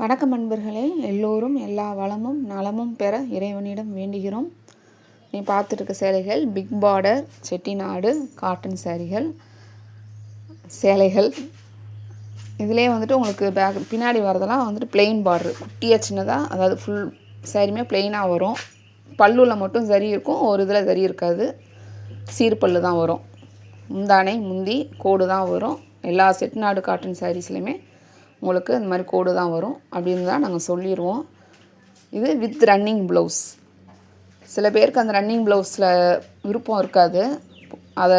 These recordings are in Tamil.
வணக்கம் அன்பர்களே. எல்லோரும் எல்லா வளமும் நலமும் பெற இறைவனிடம் வேண்டுகிறோம். நீ பார்த்துருக்க சேலைகள் பிக் பார்டர் செட்டிநாடு காட்டன் சேரீகள் சேலைகள். இதிலே வந்துட்டு உங்களுக்கு பேக் பின்னாடி வரதெல்லாம் வந்துட்டு பிளெயின் பார்டர் குட்டியாக சின்னதாக அதாவது ஃபுல் சேரீமே பிளெயினாக வரும். பல்லுவில் மட்டும் சரி இருக்கும் ஒரு இதில் சரி இருக்காது. சீர்பல்லு தான் வரும். முந்தானை முந்தி கோடு தான் வரும். எல்லா செட்டிநாடு காட்டன் சாரீஸ்லையுமே உங்களுக்கு இந்த மாதிரி கோடு தான் வரும். அப்படின்னு தான் நாங்கள் சொல்லிடுவோம் இது வித் ரன்னிங் ப்ளவுஸ் சில பேருக்கு அந்த ரன்னிங் ப்ளவுஸில் விருப்பம் இருக்காது. அதை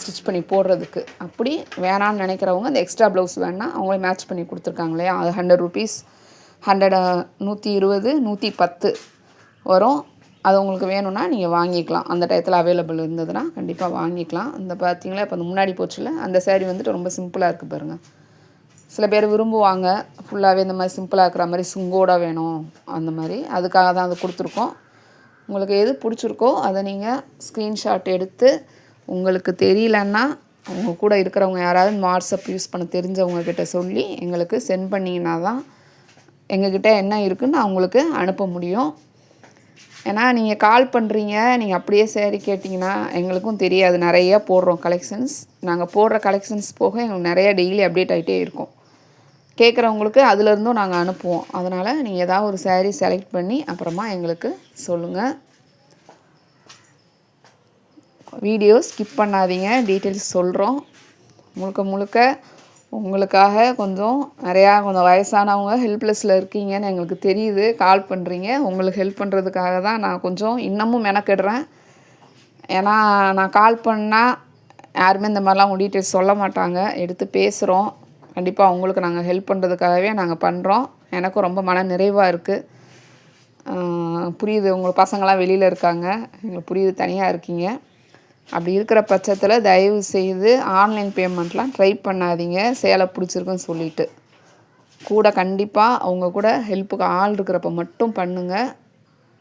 ஸ்டிச் பண்ணி போடுறதுக்கு. அப்படி வேணான்னு நினைக்கிறவங்க அந்த எக்ஸ்ட்ரா ப்ளவுஸ் வேணால் அவங்களே மேட்ச் பண்ணி கொடுத்துருக்காங்க இல்லையா? அது ஹண்ட்ரட் ருபீஸ் ஹண்ட்ரட் நூற்றி இருபது நூற்றி பத்து வரும். அது உங்களுக்கு வேணும்னா நீங்கள் வாங்கிக்கலாம். அந்த டயத்தில் அவைலபிள் இருந்ததுன்னா கண்டிப்பாக வாங்கிக்கலாம். இந்த பார்த்தீங்களா இப்போ அந்த முன்னாடி போச்சுல அந்த சேரீ வந்துட்டு ரொம்ப சிம்பிளாக இருக்குது பாருங்கள் சில பேர் விரும்புவாங்க. ஃபுல்லாகவே இந்த மாதிரி சிம்பிளாக இருக்கிற மாதிரி சுங்கோட வேணும் அந்த மாதிரி. அதுக்காக தான் அது கொடுத்துருக்கோம். உங்களுக்கு எது பிடிச்சிருக்கோ அதை நீங்கள் ஸ்க்ரீன்ஷாட் எடுத்து உங்களுக்கு தெரியலன்னா அவங்க கூட இருக்கிறவங்க யாராவது வாட்ஸ்அப் யூஸ் பண்ண தெரிஞ்சவங்கக்கிட்ட சொல்லி எங்களுக்கு சென்ட் பண்ணிங்கன்னா தான் எங்ககிட்ட என்ன இருக்குதுன்னு அவங்களுக்கு அனுப்ப முடியும். ஏன்னா நீங்கள் கால் பண்ணுறீங்க நீங்கள் அப்படியே சரி கேட்டிங்கன்னா எங்களுக்கும் தெரியாது. நிறைய போடுறோம் கலெக்ஷன்ஸ் நாங்கள் போடுற கலெக்ஷன்ஸ் போக எங்களுக்கு நிறைய டெய்லி அப்டேட் ஆகிட்டே இருக்கும். கேட்குறவங்களுக்கு அதுலேருந்தும் நாங்கள் அனுப்புவோம். அதனால் நீங்கள் ஏதாவது ஒரு சேரீ செலக்ட் பண்ணி அப்புறமா எங்களுக்கு சொல்லுங்கள் வீடியோ ஸ்கிப் பண்ணாதீங்க. டீட்டெயில்ஸ் சொல்கிறோம் முழுக்க முழுக்க உங்களுக்காக கொஞ்சம் நிறையா கொஞ்சம் வயசானவங்க ஹெல்ப்லெஸ்ஸில் இருக்கீங்கன்னு எங்களுக்கு தெரியுது. கால் பண்ணுறீங்க உங்களுக்கு ஹெல்ப் பண்ணுறதுக்காக தான் நான் கொஞ்சம் இன்னமும் மெனக்கிடுறேன். ஏன்னா நான் கால் பண்ணால் யாருமே இந்த மாதிரிலாம் உங்கள் டீட்டெயில்ஸ் சொல்ல மாட்டாங்க. எடுத்து பேசுகிறோம் கண்டிப்பாக அவங்களுக்கு நாங்கள் ஹெல்ப் பண்ணுறதுக்காகவே நாங்கள் பண்ணுறோம் எனக்கும் ரொம்ப மன நிறைவாக இருக்குது புரியுது உங்கள் பசங்களாம் வெளியில் இருக்காங்க. எங்களுக்கு புரியுது தனியாக இருக்கீங்க. அப்படி இருக்கிற பட்சத்தில் தயவு செய்து ஆன்லைன் பேமெண்ட்லாம் ட்ரை பண்ணாதீங்க. சேலை பிடிச்சிருக்குன்னு சொல்லிவிட்டு கூட கண்டிப்பாக அவங்க கூட ஹெல்ப்புக்கு ஆள் இருக்கிறப்ப மட்டும் பண்ணுங்கள்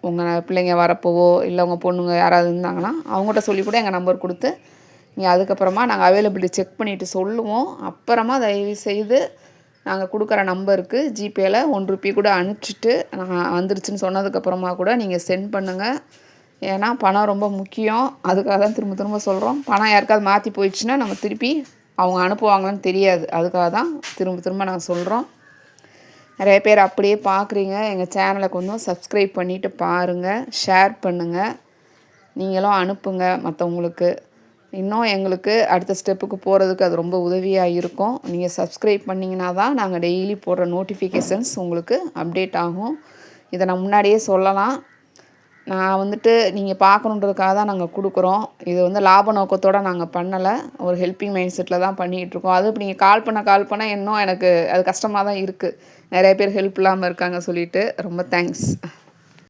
உங்கள் பிள்ளைங்க வரப்போவோ இல்லை உங்கள் பொண்ணுங்க யாராவது இருந்தாங்கன்னா அவங்ககிட்ட சொல்லி கூட எங்கள் நம்பர் கொடுத்து நீங்கள் அதுக்கப்புறமா நாங்கள் அவைலபிலிட்டி செக் பண்ணிவிட்டு சொல்லுவோம். அப்புறமா தயவு செய்து நாங்கள் கொடுக்குற நம்பருக்கு ஜிபேயில் ஒன் ருப்பி கூட அனுப்பிச்சிட்டு நான் வந்துருச்சுன்னு சொன்னதுக்கப்புறமா கூட நீங்கள் சென்ட் பண்ணுங்கள் ஏன்னா பணம் ரொம்ப முக்கியம். அதுக்காக தான் திரும்ப திரும்ப சொல்கிறோம் பணம் யாருக்காவது மாற்றி போயிடுச்சுன்னா நம்ம திருப்பி அவங்க அனுப்புவாங்களான்னு தெரியாது. அதுக்காக தான் திரும்ப திரும்ப நாங்கள் சொல்கிறோம் நிறைய பேர் அப்படியே பார்க்குறீங்க எங்கள் சேனலை கொஞ்சம் சப்ஸ்கிரைப் பண்ணிவிட்டு பாருங்கள் ஷேர் பண்ணுங்கள் நீங்களும் அனுப்புங்க மற்றவங்களுக்கு இன்னும் எங்களுக்கு அடுத்த ஸ்டெப்புக்கு போகிறதுக்கு அது ரொம்ப உதவியாக இருக்கும். நீங்கள் சப்ஸ்கிரைப் பண்ணிங்கன்னா தான் நாங்கள் டெய்லி போடுற நோட்டிஃபிகேஷன்ஸ் உங்களுக்கு அப்டேட் ஆகும். இதை நான் முன்னாடியே சொல்லலாம். நான் வந்துட்டு நீங்கள் பார்க்கணுன்றதுக்காக தான் நாங்கள் கொடுக்குறோம். இது வந்து லாப நோக்கத்தோடு நாங்கள் பண்ணலை. ஒரு ஹெல்ப்பிங் மைண்ட் செட்டில் தான் பண்ணிகிட்ருக்கோம் அது இப்போ நீங்கள் கால் பண்ண கால் பண்ண இன்னும் எனக்கு அது கஷ்டமாக தான் இருக்குது நிறைய பேர் ஹெல்ப் இல்லாமல் இருக்காங்க சொல்லிவிட்டு ரொம்ப தேங்க்ஸ்